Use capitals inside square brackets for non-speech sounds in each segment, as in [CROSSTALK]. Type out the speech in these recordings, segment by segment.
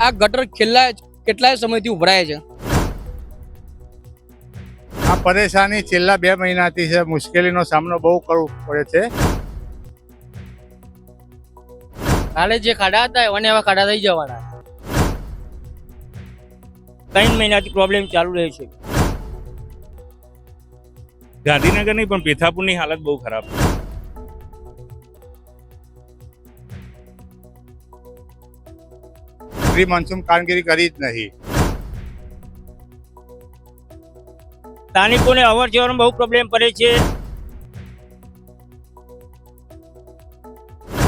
આ ગટર છેલ્લા કેટલાય સમયથી ઉભરાય છે? આ પરેશાની છેલ્લા બે મહિનાથી છે મુશ્કેલીનો સામનો બહુ કરવો પડે છે. કાલે જે ખાડા હતા એવાને એવા ખાડા થઈ જવાના. ત્રણ મહિનાથી પ્રોબ્લેમ ચાલુ રહે છે. ગાંધીનગર નહીં પણ પેથાપુરની હાલત બહુ ખરાબ છે. પ્રી મોન્સૂન કામગીરી કરી જ નહીં. સ્થાનિકોને અવર જવરમાં બહુ પ્રોબ્લેમ પડે છે.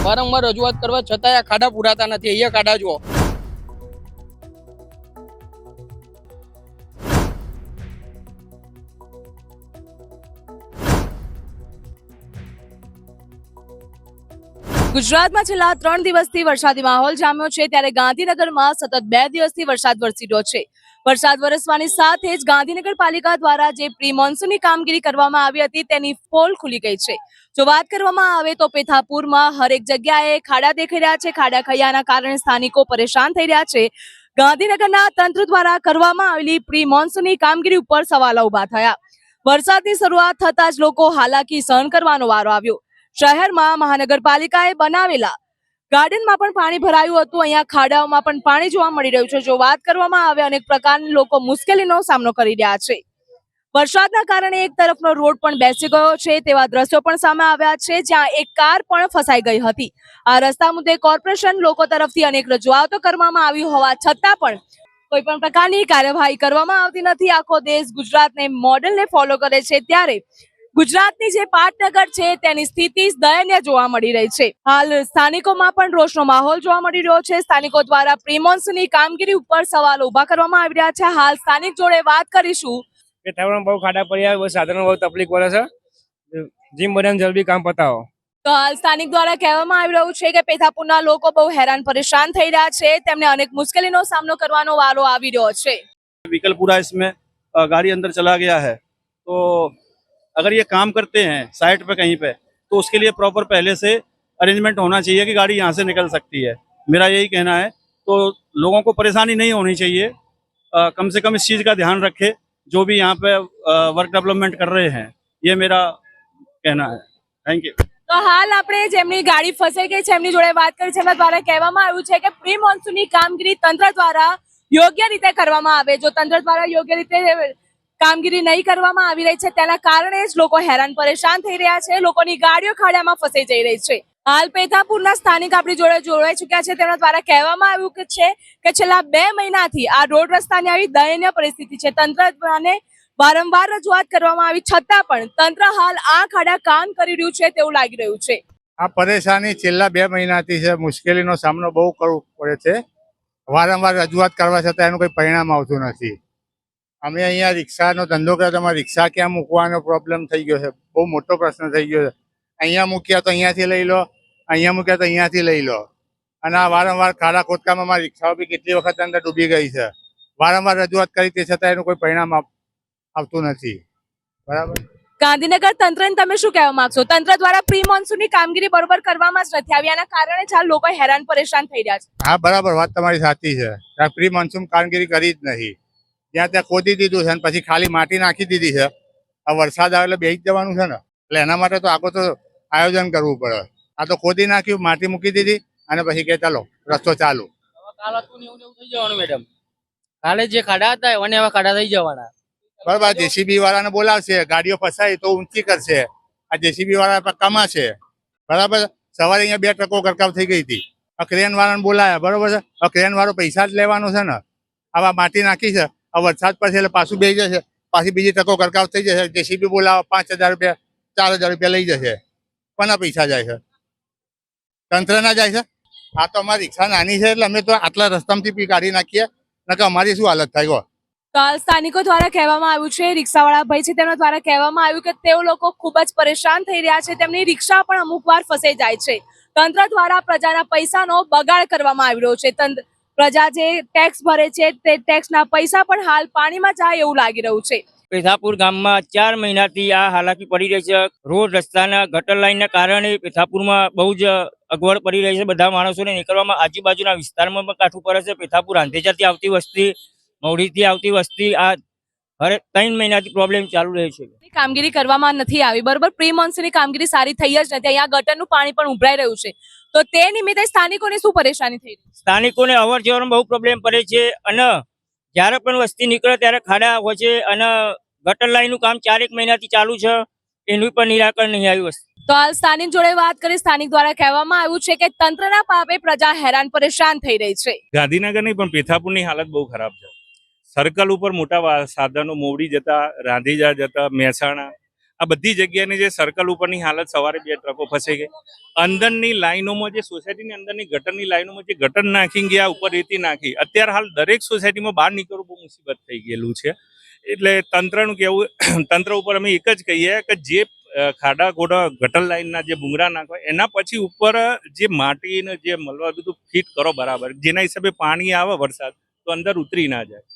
વારંવાર રજૂઆત કરવા છતાં આ ખાડા પુરાતા નથી. અહીંયા ખાડા જુઓ. ગુજરાતમાં છેલ્લા ત્રણ દિવસથી વરસાદી માહોલ જામ્યો છે, ત્યારે ગાંધીનગરમાં સતત બે દિવસથી વરસાદ વરસી રહ્યો છે. વરસાદ વરસવાની સાથે જ ગાંધીનગર પાલિકા દ્વારા જે પ્રી મોન્સૂનની કામગીરી કરવામાં આવી હતી, તેની પોલ ખુલી ગઈ છે. જો વાત કરવામાં આવે તો પેથાપુરમાં હરેક જગ્યાએ ખાડા દેખાઈ રહ્યા છે, ખાડા ખૈયાના કારણે સ્થાનિકો પરેશાન થઈ રહ્યા છે. ગાંધીનગરના તંત્ર દ્વારા કરવામાં આવેલી પ્રી મોન્સૂનની કામગીરી ઉપર સવાલો ઊભા થયા. વરસાદની શરૂઆત થતાં જ લોકો હાલાકી સહન કરવાનો વારો આવ્યો. શહેરમાં મહાનગરપાલિકાએ બનાવેલા ગાર્ડનમાં પણ પાણી ભરાયું હતું. અહીંયા ખાડાઓમાં પણ પાણી જોવા મળી રહ્યું છે. જો વાત કરવામાં આવે, અનેક પ્રકારના લોકો મુશ્કેલીનો સામનો કરી રહ્યા છે. વરસાદના કારણે એક તરફનો રોડ પણ બેસી ગયો છે. તેવા દ્રશ્યો પણ સામે આવ્યા છે, જ્યાં એક કાર પણ ફસાઈ ગઈ હતી. આ રસ્તા મુદ્દે કોર્પોરેશન લોકો તરફથી અનેક રજૂઆતો કરવામાં આવી હોવા છતાં પણ કોઈ પણ પ્રકારની કાર્યવાહી કરવામાં આવતી નથી. આખો દેશ ગુજરાતને મોડેલને ફોલો કરે છે. ત્યારે ગુજરાતની જે પાટનગર છે તેની સ્થિતિ દયનીય જોવા મળી રહી છે હાલ સ્થાનિકોમાં પણ રોષનો માહોલ જોવા મળી રહ્યો છે સ્થાનિકો દ્વારા પ્રિમોન્સની કામગીરી ઉપર સવાલો ઉભા કરવામાં આવી રહ્યા છે હાલ સ્થાનિક જોડે વાત કરીશું પેટાવરણ બહુ ખાડા પડ્યા બહુ સાધનો બહુ તકલીફ પડે છે જીમ બને જલ્દી કામ પતાવો તો હાલ સ્થાનિક દ્વારા કહેવામાં આવી રહ્યું છે કે પેથાપુરના લોકો બહુ હેરાન પરેશાન થઈ રહ્યા છે તેમને અનેક મુશ્કેલીનો સામનો કરવાનો વારો આવી રહ્યો છે व्हीकल पूरा इसमें अ, गाड़ी अंदर चला गया है तो अगर ये काम करते हैं साइड पे कहीं पे तो उसके लिए प्रॉपर पहले से अरेंजमेंट होना चाहिए कि गाड़ी यहाँ से निकल सकती है मेरा यही कहना है तो लोगों को परेशानी नहीं होनी चाहिए अ, कम से कम इस चीज़ का ध्यान रखे जो भी यहाँ पे वर्क डेवलपमेंट कर रहे हैं ये मेरा कहना है थैंक यू તો હાલ આપણે જેમની ગાડી ફસાઈ ગઈ છે એમની જોડે વાત કરી છે એમના દ્વારા કહેવામાં આવ્યું છે કે પ્રી મોન્સૂનની કામગીરી તંત્ર દ્વારા યોગ્ય રીતે કરવામાં આવે જો તંત્ર દ્વારા યોગ્ય રીતે કામગીરી નહીં કરવામાં આવી રહી છે. તેના કારણે જ લોકો હેરાન પરેશાન થઈ રહ્યા છે. લોકોની ગાડીઓ ખાડામાં ફસાઈ જઈ રહી છે. હાલ પેથાપુરના સ્થાનિક આપણી જોડે જોડાઈ ચુક્યા છે. તેમના દ્વારા કહેવામાં આવ્યું કે છે કે છેલ્લા બે મહિનાથી આ રોડ રસ્તાની આવી દયનીય પરિસ્થિતિ છે. તંત્ર દ્વારાને વારંવાર રજૂઆત કરવામાં આવી. છતાં પણ તંત્ર હાલ આ ખાડા કામ કરી રહ્યું છે તેવું લાગી રહ્યું છે. આ પરેશાની છેલ્લા બે મહિનાથી છે. મુશ્કેલીનો સામનો બહુ કરવો પડે છે. વારંવાર રજૂઆત કરવા છતાં એનું કોઈ પરિણામ આવતું નથી. અમે અહીંયા રિક્ષાનો ધંધો કરતા અમારે રિક્ષા ક્યાં મૂકવાનો પ્રોબ્લેમ થઈ ગયો છે? બહુ મોટો પ્રશ્ન થઈ ગયો છે. અહીંયા મૂક્યા તો અહીંયાથી લઈ લો અહીંયા મૂક્યા તો અહીંયાથી લઈ લો. અને આ વારંવાર ખાડા ખોદકામાં અમારી રિક્ષાઓ બી કેટલી વખત અંદર ડૂબી ગઈ છે. વારંવાર રજૂઆત કરી તે છતાં એનું કોઈ પરિણામ આવતું નથી. બરાબર? ગાંધીનગર તંત્રને તમે શું કહેવા માંગશો? તંત્ર દ્વારા પ્રી મોન્સૂનની કામગીરી બરોબર કરવામાં જ નથી આવી આના કારણે જ લોકો હેરાન પરેશાન થઈ રહ્યા છે. હા બરાબર વાત તમારી સાચી છે. પ્રી મોન્સૂન કામગીરી કરી જ નહીં. જ્યાં ત્યાં ખોદી દીધું છે અને પછી ખાલી માટી નાખી દીધી છે. આ વરસાદ આવે એટલે બેસી જવાનું છે ને. એટલે એના માટે તો આખું તો આયોજન કરવું પડે. આ તો ખોદી નાખ્યું માટી મૂકી દીધી અને પછી કે ચાલો રસ્તો ચાલુ. કાલ જે ખાડા હતા એને એવા ખાડા થઈ જવાના. બરાબર જેસીબી વાળાને બોલાવશે ગાડીઓ ફસાય તો ઊંચી કરશે. આ જેસીબી વાળા પક્કામાં છે બરાબર સવારે અહીંયા બે ટ્રકો ગરકાવ થઈ ગઈ હતી. આ ક્રેન વાળાને બોલાયા બરોબર છે? ક્રેન વાળો પૈસા જ લેવાનો છે ને. આવા માટી નાખી છે. આ વરસાદ પછી એટલે પાછું બેસી જશે. પાછી બીજી ટકો ગરકાવ થઈ જશે. જેસીબી બોલાવો, પાંચ હજાર રૂપિયા, ચાર હજાર રૂપિયા લઈ જશે. કોના પૈસા જાય છે? તંત્રના જાય છે? આ તો અમારી રિક્ષા નાની છે એટલે અમે તો આટલા રસ્તામાંથી બી કાઢી નાખીએ. નકર અમારી શું હાલત થાય તો સ્થાનિકો દ્વારા કહેવામાં આવ્યું છે, રિક્ષાવાળા ભાઈ છે, તેમના દ્વારા કહેવામાં આવ્યું કે તેઓ લોકો ખૂબ જ પરેશાન થઈ રહ્યા છે. તેમની રિક્ષા પણ અમુક વાર ફસાઈ જાય છે. તંત્ર દ્વારા પ્રજાના પૈસાનો બગાડ કરવામાં આવી રહ્યો છે. તંત્ર પ્રજા જે ટેક્સ ભરે છે, તે ટેક્સના પૈસા પણ હાલ પાણીમાં જાય એવું લાગી રહ્યું છે. પેથાપુર ગામમાં ચાર મહિનાથી આ હાલાકી પડી રહી છે. રોડ રસ્તાના ગટર લાઈનના કારણે પેથાપુરમાં બહુ જ અગવડ પડી રહી છે. બધા માણસોને નીકળવામાં આજુબાજુના વિસ્તારમાં પણ કાઠું પડે છે. પેથાપુર આંધેજાથી આવતી વસ્તી મવડીથી આવતી વસ્તી, આ હરે ત્રણ મહિનાથી પ્રોબ્લેમ ચાલુ રહે છે. કામગીરી કરવામાં નથી આવી બરોબર? પ્રી મોન્સૂનની કામગીરી સારી થઈ જ નથી. અહીંયા ગટરનું પાણી પણ ઉભરાઈ રહ્યું છે. તો તે નિમિત્તે સ્થાનિકોને શું પરેશાની થઈ સ્થાનિકોને અવર જવરમાં બહુ પ્રોબ્લેમ પડે છે અને જ્યારે પણ વસ્તી નીકળે ત્યારે ખાડા હોય છે અને ગટર લાઈનનું કામ ચારેક મહિનાથી ચાલુ છે. એનું પણ નિરાકરણ નહીં આવ્યું વસ્તી. તો હાલ સ્થાનિક જોડે વાત કરી સ્થાનિક દ્વારા કહેવામાં આવ્યું છે કે તંત્રના પાપે પ્રજા હેરાન પરેશાન થઈ રહી છે. ગાંધીનગર નહીં પણ પેથાપુરની હાલત બહુ ખરાબ છે. સર્કલ ઉપર મોટા સાધનો મોવડી જતા, રાંધીજા જતા, મહેસાણા, આ બધી જગ્યાની જે સર્કલ ઉપરની હાલત સવારે બે ટ્રકો ફસાઈ ગઈ. અંદરની લાઈનોમાં જે સોસાયટીની અંદરની ગટરની લાઈનોમાં જે ગટર નાખી ગયા, ઉપર રેતી નાખી. અત્યારે હાલ દરેક સોસાયટીમાં બહાર નીકળવું બહુ મુસીબત થઈ ગયેલું છે. એટલે તંત્રનું કેવું [CLEARS THROAT] તંત્ર ઉપર અમે એક જ કહીએ કે જે ખાડા ખોડા ગટર લાઈનના જે બુંગરા નાખવા, એના પછી ઉપર જે માટી ને જે મલવા બધું ફિટ કરો બરાબર. જેના હિસાબે પાણી આવે વરસાદ, તો અંદર ઉતરી ના જાય.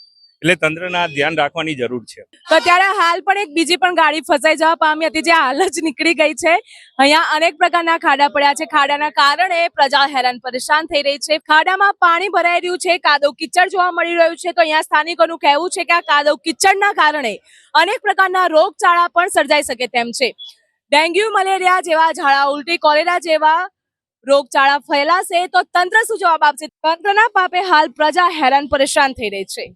એટલે તંત્રના ધ્યાન રાખવાની જરૂર છે. તો અત્યારે હાલ પણ એક બીજી પણ ગાડી ફસાઈ જવા પામી હતી, જે હાલ જ નીકળી ગઈ છે. અહીંયા અનેક પ્રકારના ખાડા પડ્યા છે. ખાડાના કારણે પ્રજા હેરાન પરેશાન થઈ રહી છે. ખાડામાં પાણી ભરાઈ રહ્યું છે, કાદવ કિચડ જોવા મળી રહ્યું છે. તો અહીંયા સ્થાનિકોનું કહેવું છે કે આ કાદવ કિચડના કારણે અનેક પ્રકારના રોગચાળા પણ સર્જાઈ શકે તેમ છે. ડેન્ગ્યુ, મલેરિયા જેવા ઝાડા, ઉલટી કોલેરા જેવા રોગચાળા ફેલાશે તો તંત્ર શું જવાબ આપશે? તંત્રના પાપે હાલ પ્રજા હેરાન પરેશાન થઈ રહી છે.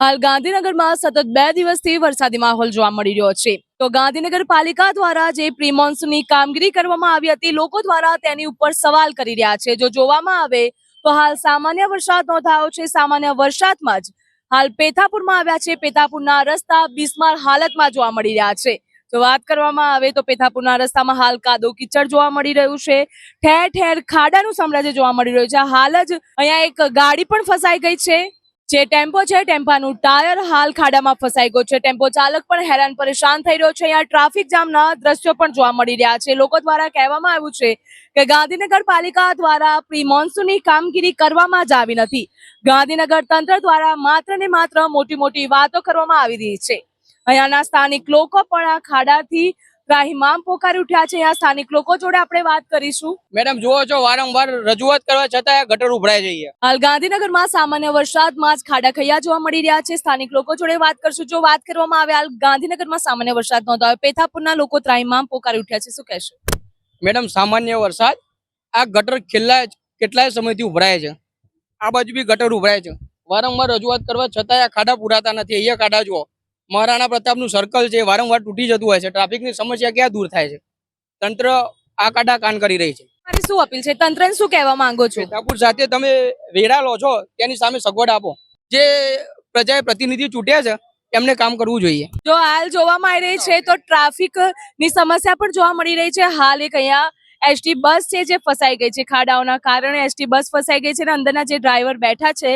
હાલ ગાંધીનગરમાં સતત બે દિવસથી વરસાદી માહોલ જોવા મળી રહ્યો છે. તો ગાંધીનગર પાલિકા દ્વારા જે પ્રી મોન્સૂનની કામગીરી કરવામાં આવી હતી, લોકો દ્વારા તેની ઉપર સવાલ કરી રહ્યા છે. જો જોવામાં આવે તો હાલ સામાન્ય વરસાદ નોંધાયો છે. સામાન્ય વરસાદમાં જ હાલ પેથાપુરમાં આવ્યા છે. પેથાપુરના રસ્તા બિસ્માર હાલતમાં જોવા મળી રહ્યા છે. જો વાત કરવામાં આવે તો પેથાપુરના રસ્તામાં હાલ કાદો કિચડ જોવા મળી રહ્યું છે. ઠેર ઠેર ખાડાનું સામ્રાજ્ય જોવા મળી રહ્યું છે. હાલ જ અહીંયા એક ગાડી પણ ફસાઈ ગઈ છે. જે ટેમ્પો છે, ટેમ્પાનું ટાયર હાલ ખાડામાં ફસાઈ ગયો છે. ટેમ્પો ચાલક પણ હેરાન પરેશાન થઈ રહ્યો છે. અહીંયા ટ્રાફિક જામના દ્રશ્યો પણ જોવા મળી રહ્યા છે. લોકો દ્વારા કહેવામાં આવ્યું છે કે ગાંધીનગર પાલિકા દ્વારા પ્રી મોન્સૂનની કામગીરી કરવામાં જ આવી નથી. ગાંધીનગર તંત્ર દ્વારા માત્ર ને માત્ર મોટી મોટી વાતો કરવામાં આવી રહી છે. અહીંયાના સ્થાનિક લોકો પણ આ ખાડાથી ત્રાહિમામ પોકારી ઉઠ્યા છે. અહીંયા સ્થાનિક લોકો જોડે આપણે વાત કરીશું. મેડમ જુઓ છો વારંવાર રજૂઆત કરવા છતાં ગટર ઉભરાઈ જઈએ હાલ ગાંધીનગરમાં સામાન્ય વરસાદમાં જ ખાડા ખૈયા જોવા મળી રહ્યા છે. સ્થાનિક લોકો જોડે વાત કરશું. જો વાત કરવામાં આવે હાલ ગાંધીનગરમાં સામાન્ય વરસાદ નોંધાયો. પેથાપુરના લોકો ત્રાહિમામ પોકારી ઉઠ્યા છે. શું કહેશો? મેડમ સામાન્ય વરસાદ આ ગટર છેલ્લા કેટલાય સમયથી ઉભરાય છે. આ બાજુ બી ગટર ઉભરાય છે. વારંવાર રજૂઆત કરવા છતાં આ ખાડા પુરાતા નથી. અહીંયા ખાડા જુઓ. મહારાણા પ્રતાપનું સર્કલ છે વારંવાર તૂટી જતું હોય છે. ટ્રાફિકની સમસ્યા ક્યાં દૂર થાય છે? તંત્ર આ કાડા કાન કરી રહી છે. મારી શું અપીલ છે? તંત્રને શું કહેવા માંગો છો? ઠાકુર સાથે તમે વેરા લો છો તેની સામે સગવડ આપો. જે પ્રજાએ પ્રતિનિધિ ચૂંટ્યા છે એમને કામ કરવું જોઈએ. જો હાલ જોવામાં આવી રહી છે તો ટ્રાફિકની સમસ્યા પણ જોવા મળી રહી છે. હાલ એક અહીંયા એસટી બસ છે જે ફસાઈ ગઈ છે. ખાડાઓના કારણે એસટી બસ ફસાઈ ગઈ છે અને અંદરના જે ડ્રાઈવર બેઠા છે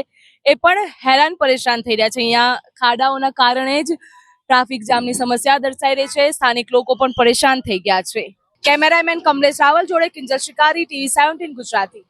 એ પણ હેરાન પરેશાન થઈ રહ્યા છે. અહીંયા ખાડાઓના કારણે જ ટ્રાફિક જામની સમસ્યા દર્શાઈ રહી છે. સ્થાનિક લોકો પણ પરેશાન થઈ ગયા છે. કેમેરામેન કમલેશ રાવલ જોડે કિંજલ શિકારી, ટીવી સેવન્ટીન ગુજરાતી.